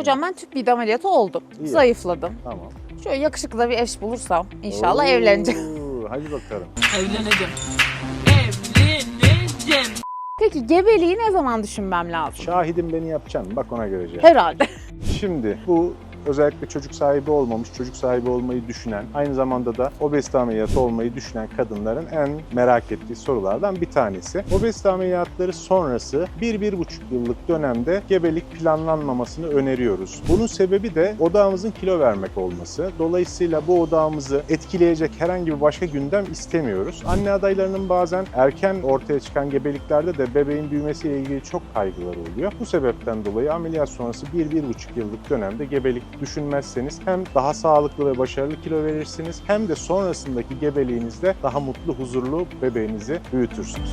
Hocam ben tüp mide ameliyatı oldum. İyi. Zayıfladım. Tamam. Şöyle yakışıklı da bir eş bulursam inşallah Oo, evleneceğim. Hadi bakalım. Evleneceğim. Evleneceğim. Peki gebeliği ne zaman düşünmem lazım? Şahidim beni yapacaksın. Bak ona göreceğim. Herhalde. Şimdi bu özellikle çocuk sahibi olmamış, çocuk sahibi olmayı düşünen, aynı zamanda da obezite ameliyatı olmayı düşünen kadınların en merak ettiği sorulardan bir tanesi. Obezite ameliyatları sonrası 1-1,5 yıllık dönemde gebelik planlanmamasını öneriyoruz. Bunun sebebi de odağımızın kilo vermek olması. Dolayısıyla bu odağımızı etkileyecek herhangi bir başka gündem istemiyoruz. Anne adaylarının bazen erken ortaya çıkan gebeliklerde de bebeğin büyümesiyle ilgili çok kaygıları oluyor. Bu sebepten dolayı ameliyat sonrası 1-1,5 yıllık dönemde gebelik düşünmezseniz hem daha sağlıklı ve başarılı kilo verirsiniz hem de sonrasındaki gebeliğinizde daha mutlu, huzurlu bebeğinizi büyütürsünüz.